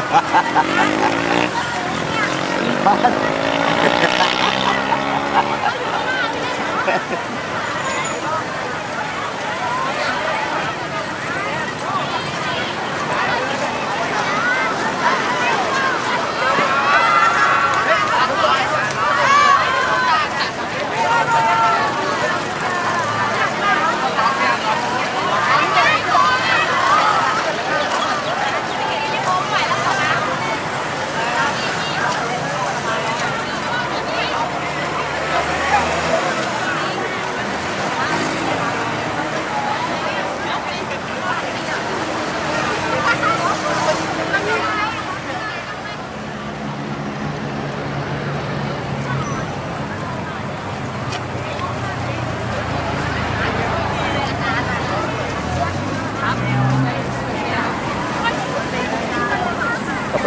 Hahaha.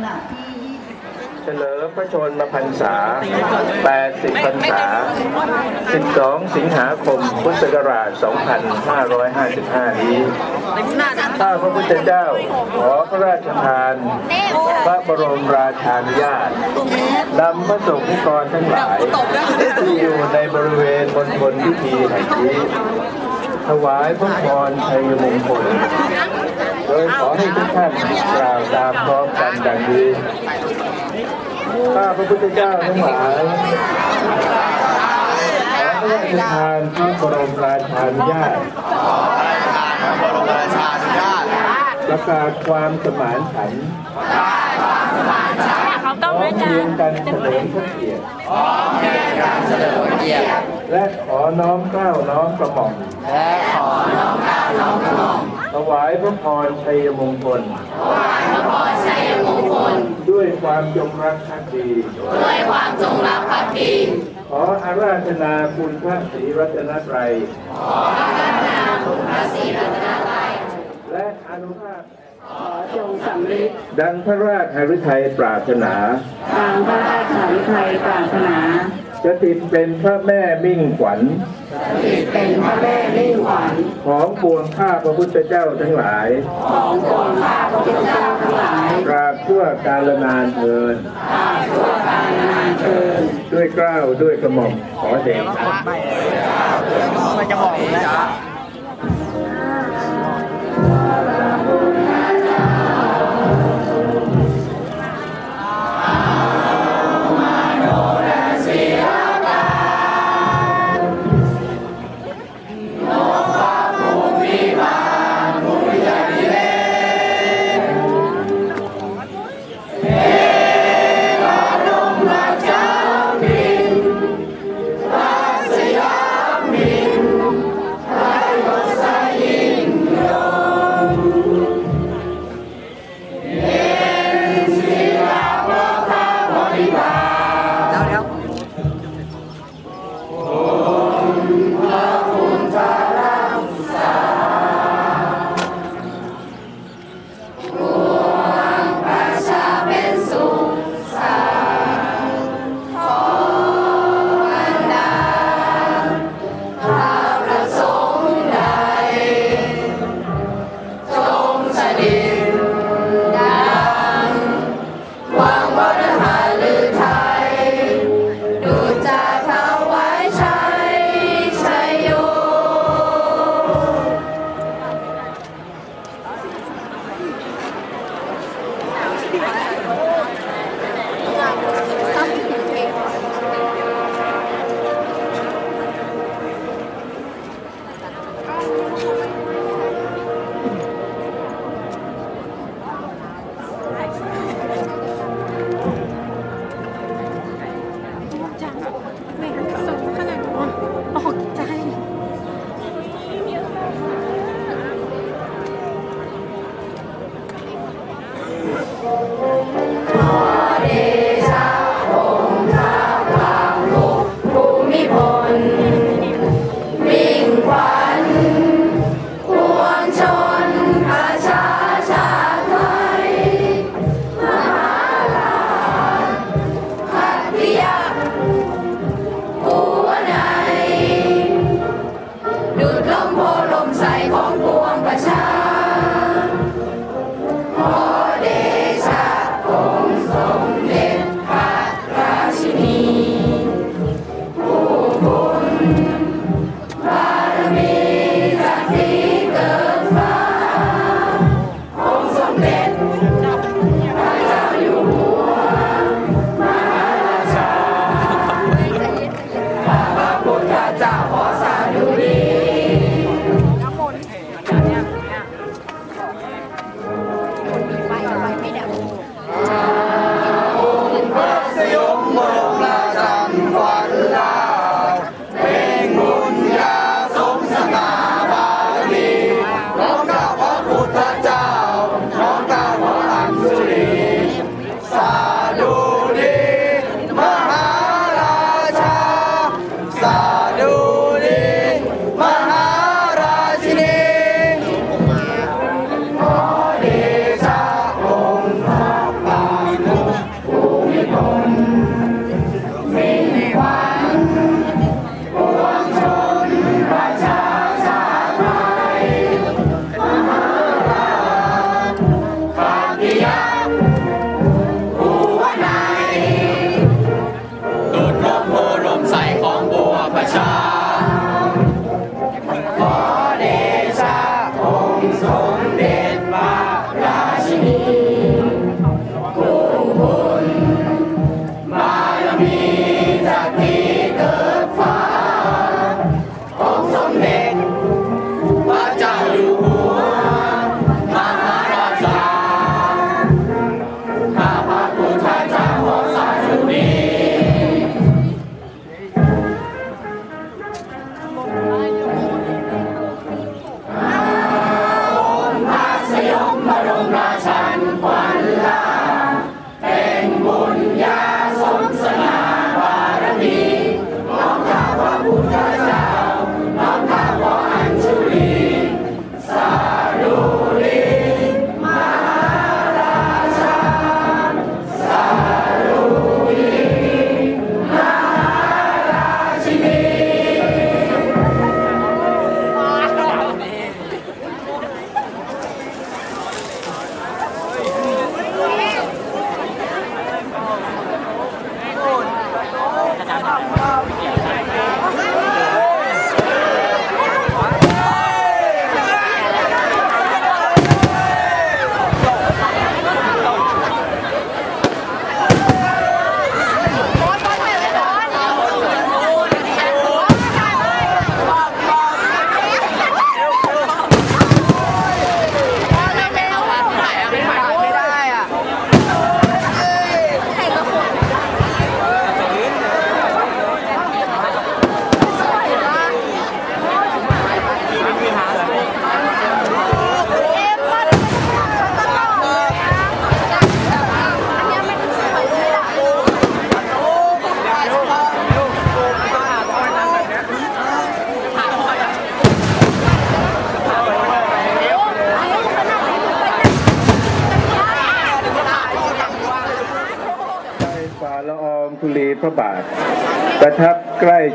ำดับที่ เฉลิมพระชนมพรรษา 80 พรรษา 12 สิงหาคม พุทธศักราช 2555 นี้ ข้าพระพุทธเจ้า ขอพระราชทาน พระบรมราชานุญาตนำพระสงฆ์นิกรทั้งหลาย ที่อยู่ในบริเวณบนบนพิธีแห่งนี้ ถวายพระพรชัยมงคล โดยขอให้ทุกท่านกล่าวตามพร้อมกันดังนี้ข้าพระพุทธเจ้าทั้งหลายขอพระราชทานพระบรมราชานุญาตประกาศความสมานฉันท์พร้อมเพรียงกันเฉลิมพระเกียรติและขอน้อมเกล้าน้อมกระหม่อมและขอ ถวายพระพรชัยมงคล ด้วยความจงรักภักดี ด้วยความจงรักภักดี ขออาราธนาคุณพระศรีรัตนตรัย ขออาราธนาคุณพระศรีรัตนตรัย และอนุภาพขอจงสำเร็จดังพระราชหฤทัยปรารถนาตามพระราชาฤทัยปรารถนา จะติดเป็นพระแม่มิ่งขวัญเป็นพระแม่มิ่งขวัญของปวงข้าพระพุทธเจ้าทั้งหลาย ของปวงข้าพระพุทธเจ้าทั้งหลายตราบชั่วกาลนานเทินตราบชั่วกาลนานเทินด้วยเกล้าวด้วยกระหม่อมขอเดชะมันจะบอกแล้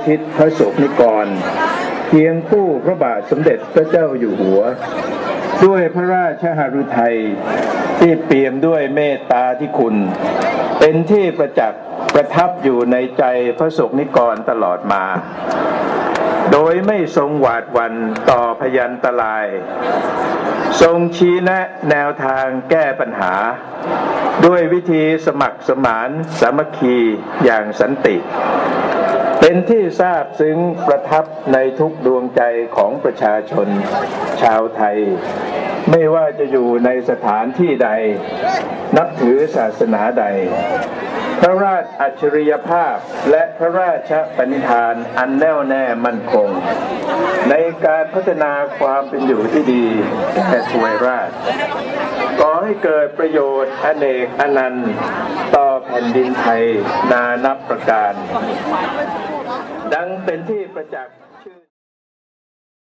ชิดพระศกนิกรเคียงคู่พระบาทสมเด็จพระเจ้าอยู่หัว ด้วยพระราชหฤทัยที่เปี่ยมด้วยเมตตาที่คุณ เป็นที่ประจักษ์ประทับอยู่ในใจพระศกนิกรตลอดมา โดยไม่ทรงหวาดหวันต่อพยันตราย ทรงชี้แนะแนวทางแก้ปัญหา ด้วยวิธีสมัครสมานสามัคคีอย่างสันติ เป็นที่ทราบซึ้งประทับในทุกดวงใจของประชาชนชาวไทย ไม่ว่าจะอยู่ในสถานที่ใด นับถือศาสนาใด พระราชอัจฉริยภาพและพระราชปณิธานอันแน่วแน่มั่นคง ในการพัฒนาความเป็นอยู่ที่ดีแก่ทวยราชก่อ ให้เกิดประโยชน์อเนกอนันต์ ต่อแผ่นดินไทยนานับประการ ดังเป็นที่ประจักษ์